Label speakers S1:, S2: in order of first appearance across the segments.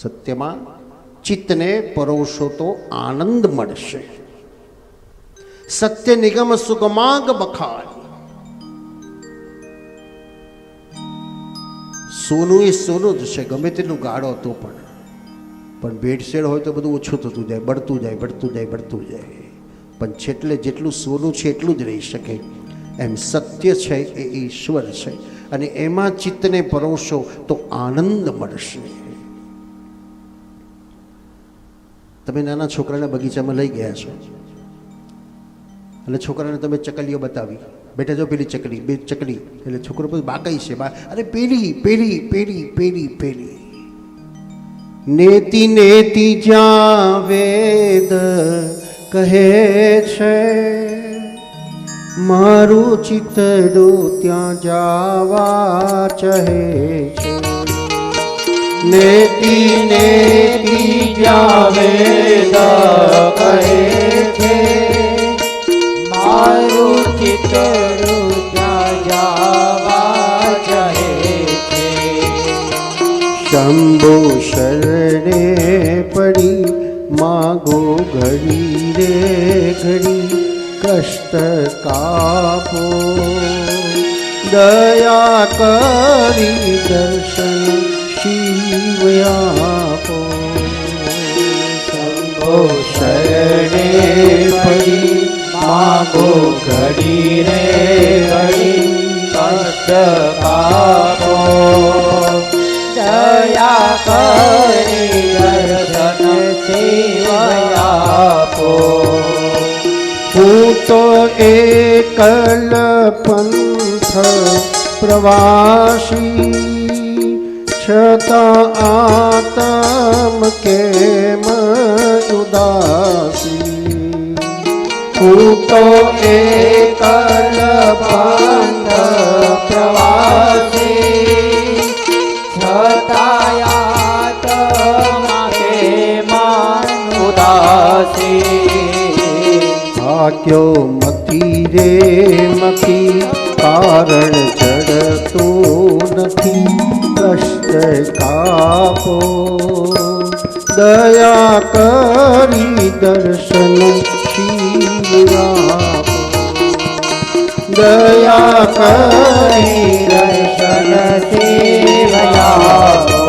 S1: સત્યમાં ચિત્તને પરોશો તો આનંદ મળશે. સત્ય નિગમ સુગમાગ બખાય. સોનું એ સોનું જ છે, ગમે તેટલું ગાળો તો પણ. પણ ભેટસેળ હોય તો બધું ઓછું થતું જાય બળતું જાય બળતું જાય બળતું જાય. પણ છેટલે જેટલું સોનું છે એટલું જ રહી શકે. એમ સત્ય છે એ ઈશ્વર છે. અને એમાં ચિત્તને પરોશો તો આનંદ મળશે. તમે નાના છોકરાને બગીચામાં લઈ ગયા છો. અને છોકરાને તમે ચકલીઓ બતાવી. બેટા, જો પેલી ચકલી, બે ચકલી, એટલે છોકરો પછી બાકાઈ છે અરે પેલી પેલી પેલી પેલી પેલી. નેતી નેતી જ્યાં વેદ કહે છે, મારું ચિતડું ત્યાં જાવા ચહે છે. નેતિ નેતી જ્યાં વેદ કહે છે.
S2: મારું ચિતરું ત્યાં જાવા ચાહે છે.
S1: શંભુ શરણે પડી, માગો ઘડી રે ઘડી, કષ્ટ કાપો. દયા કરી દર્શન શિવ આપો શંભો શરણે પડી
S2: માગો ઘડી રે ઘડી કષ્ટ આપો દયા કરી દર્શન સેવયાપો
S1: હું તો એકલ પંથ પ્રવાસી છતાં આતમ કેમ ઉદાસી
S2: હું તો એકલ પાંથ પ્રવાસી ઉદાસી
S1: ભાગ્યો મથી રે મતી કારણ કાપો દયા કરી દર્શન શિવ આપો દયા કરી
S2: દર્શન સેવયાપો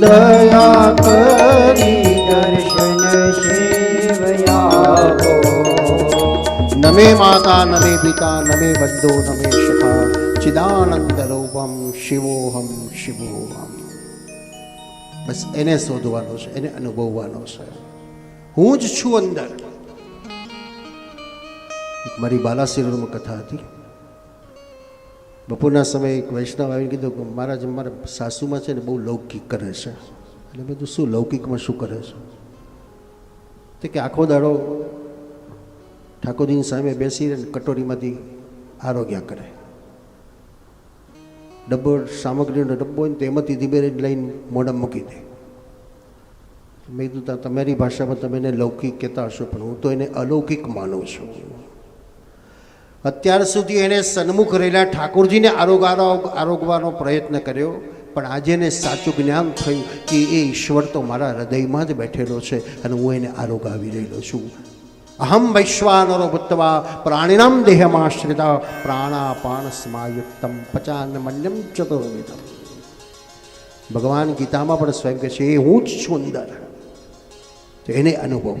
S1: દયા કરી
S2: દર્શન સેવયાપો
S1: નમે માતા, નમે પિતા, નમે બંધો, નમે સખા ચિદાનંદ રૂપમ શિવોહમ શિવોહમ. બસ એને શોધવાનો છે, એને અનુભવવાનો છે. હું જ છું અંદર. એક મારી બાલાસિરોમાં કથા હતી. બપોરના સમયે એક વૈષ્ણવ આવીને કીધું કે મારા મહારાજ, મારા સાસુમાં છે ને બહુ લૌકિક કરે છે. એટલે મેં કીધું, શું લૌકિકમાં શું કરે છે? તે કે આખો દાડો ઠાકોરજીની સામે બેસી કટોરીમાંથી આરોગ્ય કરે. ડબ્બો સામગ્રીનો ડબ્બો હોય ને તેમાંથી ધીમે લઈને મોડમ મૂકી દે. મેં કીધું, "તા, તમારી ભાષામાં તમે એને લૌકિક કહેતા હશો, પણ હું તો એને અલૌકિક માનું છું. અત્યાર સુધી એણે સન્મુખ રહેલા ઠાકોરજીને આરોગારો આરોગવાનો પ્રયત્ન કર્યો, પણ આજે એને સાચું જ્ઞાન થયું કે એ ઈશ્વર તો મારા હૃદયમાં જ બેઠેલો છે અને હું એને આરોગાવી રહેલો છું. અહમ વૈશ્વાનરો ભૂતવા પ્રાણીનામ દેહમાશ્રિત પ્રાણાપાન સમાયુક્તમ પચાન મન્યમ ચતુર્વિધમ ભગવાન ગીતામાં પણ સ્વયં કહે છે એ હું જ છું અંદર તો એને અનુભવ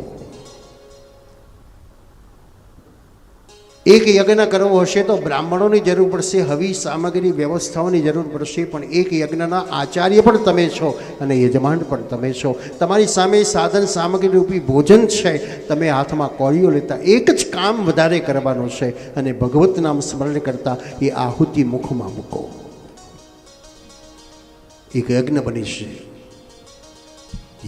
S1: એક યજ્ઞ કરવો હશે તો બ્રાહ્મણોની જરૂર પડશે, હવી સામગ્રી વ્યવસ્થાઓની જરૂર પડશે, પણ એક યજ્ઞના આચાર્ય પણ તમે છો અને યજમાન પણ તમે છો. તમારી સામે સાધન સામગ્રી રૂપી ભોજન છે, તમે હાથમાં કોળીઓ લેતા એક જ કામ વધારે કરવાનું છે અને ભગવત નામ સ્મરણ કરતા એ આહુતિ મુખમાં મૂકો. એક યજ્ઞ બની છે.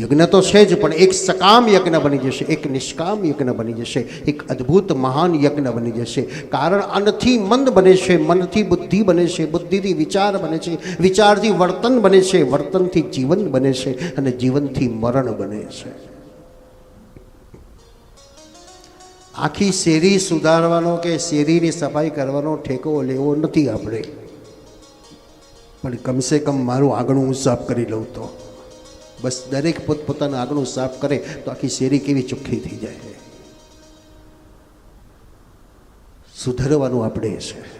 S1: યજ્ઞ તો છે જ, પણ એક સકામ યજ્ઞ બની જશે, એક નિષ્કામ યજ્ઞ બની જશે, એક અદ્ભુત મહાન યજ્ઞ બની જશે. કારણ અન્નથી મન બને છે, મનથી બુદ્ધિ બને છે, બુદ્ધિથી વિચાર બને છે, વિચારથી વર્તન બને છે, વર્તનથી જીવન બને છે, અને જીવનથી મરણ બને છે. આખી શેરી સુધારવાનો કે શેરીની સફાઈ કરવાનો ઠેકો લેવો નથી આપણે. પણ કમસે કમ મારું આંગણું હું સાફ કરી લઉં તો. બસ દરેક પોતપોતાનું આગળનું સાફ કરે તો આખી શેરી કેવી ચોખ્ખી થઈ જાય સુધરવાનું આપણે છે.